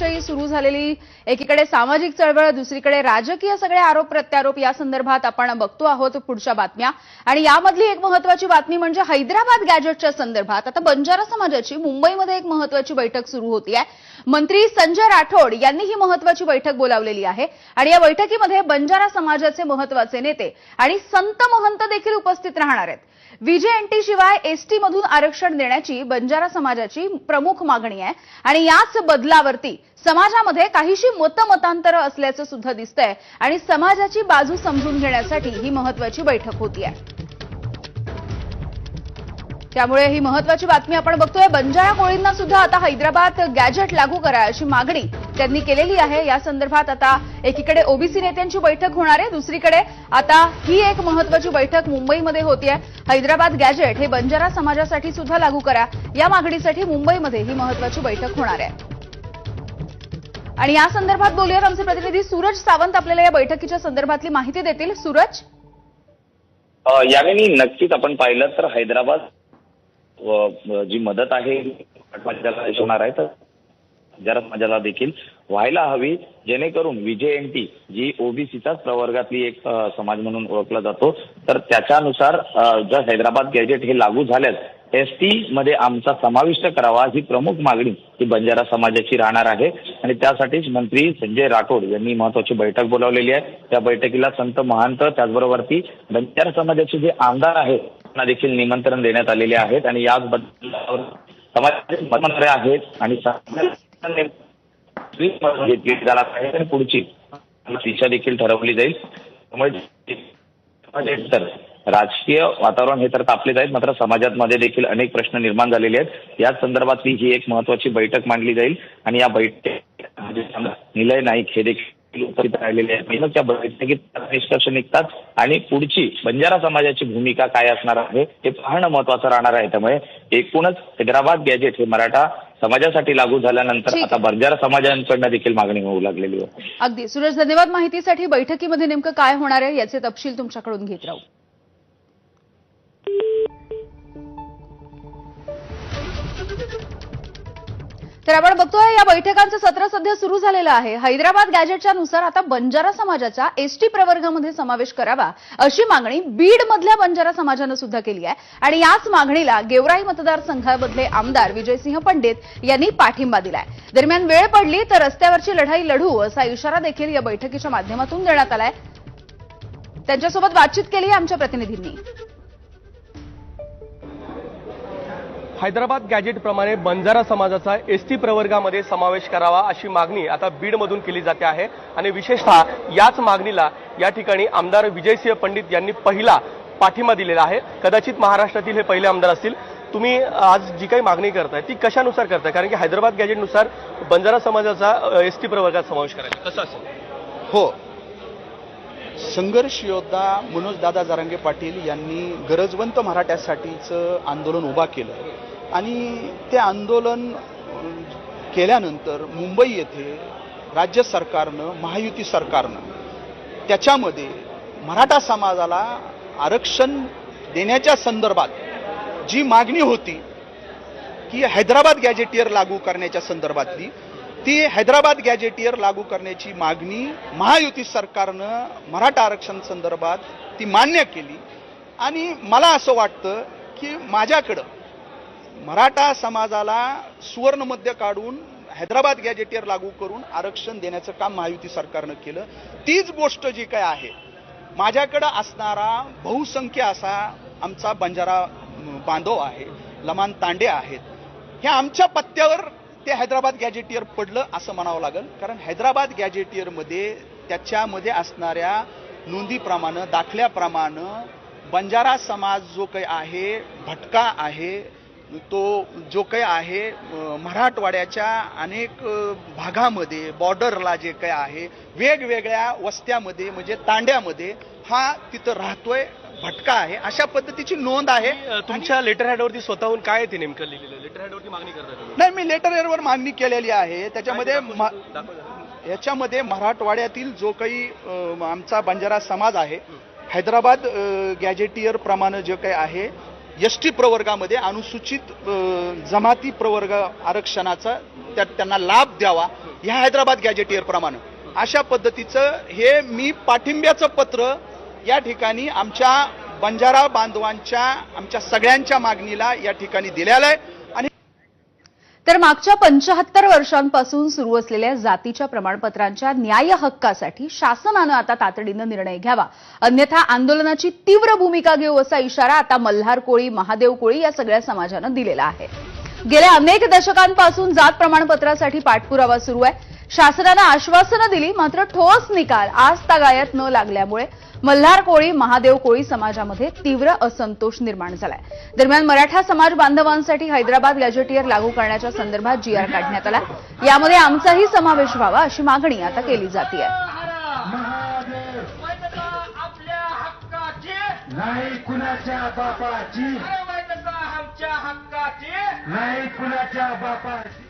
महाराष्ट्राविषयी सुरू झालेली. एकीकडे सामाजिक चळवळ दुसरीकडे राजकीय सगळे आरोप प्रत्यारोप. या संदर्भात आपण बघतो आहोत पुढच्या बातम्या. आणि यामधली एक महत्वाची बातमी म्हणजे हैदराबाद गॅजेटच्या संदर्भात. आता बंजारा समाजाची मुंबईमध्ये एक महत्वाची बैठक सुरू होती आहे. मंत्री संजय राठोड यांनी ही महत्वाची बैठक बोलावलेली आहे. आणि या बैठकीमध्ये बंजारा समाजाचे महत्त्वाचे नेते आणि संत महंत देखील उपस्थित राहणार आहेत. व्हीजेएनटी शिवाय एसटी मधून आरक्षण देण्याची बंजारा समाजाची प्रमुख मागणी आहे. आणि याच बदलावरती समाजामध्ये काहीशी मतमतांतर असल्याचं सुद्धा दिसतंय. आणि समाजाची बाजू समजून घेण्यासाठी ही महत्वाची बैठक होती आहे त्यामुळे ही महत्वाची बातमी आपण बघतोय. बंजारा कोळींना सुद्धा आता हैदराबाद गॅजेट लागू करा अशी मागणी त्यांनी केलेली आहे. या संदर्भात आता एकीकडे ओबीसी नेत्यांची बैठक होणार आहे. दुसरीकडे आता ही एक महत्वाची बैठक मुंबईमध्ये होतीये. हैदराबाद गॅजेट हे बंजारा समाजासाठी सुद्धा लागू करा. या मागणीसाठी मुंबईमध्ये ही महत्वाची बैठक होणार आहे. आणि या संदर्भात बोलूयात. आमचे प्रतिनिधी सूरज सावंत आपल्याला या बैठकीच्या संदर्भातली माहिती देतील. सूरज? यावेळी नक्कीच आपण पाहिलं तर हैदराबाद जी मदत आहे होणार आहे तर जरा समाजाला देखील व्हायला हवी. जेणेकरून टी जी ओबीसीचाच प्रवर्गातली एक समाज म्हणून ओळखला जातो तर त्याच्यानुसार जर हैदराबाद गॅजेट हे लागू झाल्यास एस टी मध्ये आमचा समाविष्ट करावा ही प्रमुख मागणी ही बंजारा समाजाची राहणार आहे. आणि त्यासाठीच मंत्री संजय राठोड यांनी महत्वाची बैठक बोलावलेली आहे. त्या बैठकीला संत महांत त्याचबरोबर ती बंजारा समाजाचे जे आमदार आहेत देखील निमंत्रण देण्यात आलेले आहेत आणि याच बद्दल समाजाचे मत आहेत आणि घेतली जाणार आहे आणि पुढची दिशा देखील ठरवली जाईल. त्यामुळे तर राजकीय वातावरण हे तर तापलेच आहेत मात्र समाजामध्ये देखील अनेक प्रश्न निर्माण झालेले आहेत. याच संदर्भातली ही एक महत्वाची बैठक मांडली जाईल आणि या बैठक निलय नाईक हे देखील उपस्थित राहिलेले आहेत. त्या बैठकीत निष्कर्ष निघतात. आणि पुढची बंजारा समाजाची भूमिका काय असणार आहे हे पाहणं महत्वाचं राहणार आहे. त्यामुळे एकूणच हैदराबाद गॅजेट हे मराठा समाजासाठी लागू झाल्यानंतर आता बंजारा समाजांकडनं देखील मागणी होऊ लागलेली आहे. अगदी. सूरज धन्यवाद माहितीसाठी. बैठकीमध्ये नेमकं काय होणार आहे याचे तपशील तुमच्याकडून घेत राहू. तर आपण बघतोय या बैठकांचं सत्र सध्या सुरू झालेलं आहे. हैदराबाद गॅजेटच्या नुसार आता बंजारा समाजाचा एसटी प्रवर्गामध्ये समावेश करावा अशी मागणी बीड मधल्या बंजारा समाजानं सुद्धा केली आहे. आणि याच मागणीला गेवराई मतदारसंघामधले आमदार विजयसिंह पंडित यांनी पाठिंबा दिलाय. दरम्यान वेळ पडली तर रस्त्यावरची लढाई लढू असा इशारा देखील या बैठकीच्या माध्यमातून देण्यात आलाय. त्यांच्यासोबत बातचीत केली आमच्या प्रतिनिधींनी. हैदराबाद गॅजेटप्रमाणे बंजारा समाजाचा एस टी प्रवर्गामध्ये समावेश करावा अशी मागणी आता बीडमधून केली जाते आहे. आणि विशेषतः याच मागणीला या ठिकाणी आमदार विजयसिंह पंडित यांनी पहिला पाठिंबा दिलेला आहे. कदाचित महाराष्ट्रातील हे पहिले आमदार असतील. तुम्ही आज जी काही मागणी करताय ती कशानुसार करताय? कारण की हैदराबाद गॅजेटनुसार बंजारा समाजाचा एस टी प्रवर्गात समावेश करायचा. कसं असेल? हो. संघर्ष योद्धा मनोजदादा जारांगे पाटील यांनी गरजवंत मराठ्यासाठीचं आंदोलन उभा केलं. आणि ते आंदोलन केल्यानंतर मुंबई येथे राज्य सरकारनं महायुती सरकारनं त्याच्यामध्ये मराठा समाजाला आरक्षण देण्याच्या संदर्भात जी मागणी होती की हैदराबाद गॅजेटियर लागू करण्याच्या संदर्भातली ती हैदराबाद गॅजेटियर लागू करण्याची मागणी महायुती सरकारनं मराठा आरक्षण संदर्भात ती मान्य केली. आणि मला असं वाटतं की माझ्याकडं मराठा समाजाला सुवर्णमध्य काढून हैदराबाद गॅजेटियर लागू करून आरक्षण देण्याचं काम महायुती सरकारनं केलं. तीच गोष्ट जी काय आहे माझ्याकडं असणारा बहुसंख्य असा आमचा बंजारा बांधव आहे लमान तांडे आहेत. ह्या आमच्या पत्त्यावर ते हैदराबाद गॅजेटियर पडलं असं म्हणावं लागेल. कारण हैदराबाद गॅजेटियरमध्ये त्याच्यामध्ये असणाऱ्या नोंदीप्रमाणे दाखल्याप्रमाणे बंजारा समाज जो काही आहे भटका आहे तो जो काही आहे मराठवाड्याच्या अनेक भागामध्ये बॉर्डरला जे काही आहे वेगवेगळ्या वस्त्यामध्ये म्हणजे तांड्यामध्ये हा तिथं राहतोय. भटका आहे. अशा पद्धतीची नोंद आहे. तुमच्या लेटर हॅडवरती स्वतःहून काय आहे ते नेमकं लिहिलेलं? लेटर हॅडवरती मागणी तुम्ही? नाही मी लेटर वर मागणी केलेली आहे. त्याच्यामध्ये. याच्यामध्ये मराठवाड्यातील जो काही आमचा बंजारा समाज आहे हैदराबाद गॅजेटियर प्रमाणे जे काही आहे एस टी प्रवर्गामध्ये अनुसूचित जमाती प्रवर्ग आरक्षणाचा त्यात त्यांना लाभ द्यावा ह्या हैदराबाद गॅजेटियर प्रमाणे. अशा पद्धतीचं हे मी पाठिंब्याचं पत्र या ठिकाणी आमच्या बंजारा बांधवांच्या आमच्या सगळ्यांच्या मागणीला या ठिकाणी दिलेलं आहे. आणि तर मागच्या पंचाहत्तर वर्षांपासून सुरू असलेल्या जातीच्या प्रमाणपत्रांच्या न्याय हक्कासाठी शासनानं आता तातडीनं निर्णय घ्यावा. अन्यथा आंदोलनाची तीव्र भूमिका घेऊ असा इशारा आता मल्हार कोळी महादेव कोळी या सगळ्या समाजानं दिलेला आहे. गेल्या अनेक दशकांपासून जात प्रमाणपत्रासाठी पाठपुरावा सुरू आहे. शासनानं आश्वासनं दिली मात्र ठोस निकाल आज तागायत न लागल्यामुळे मल्हार कोळी महादेव कोळी समाजामध्ये तीव्र असंतोष निर्माण झालाय. दरम्यान मराठा समाज बांधवांसाठी हैदराबाद गॅजेटियर लागू करण्याच्या संदर्भात जी आर काढण्यात आला यामध्ये आमचाही समावेश व्हावा अशी मागणी आता केली जाते वैधता आपल्या हक्काची नाही कुणाच्या बापाची. अरे वैधता आमच्या हक्काची. नाही कुणाच्या बापाची.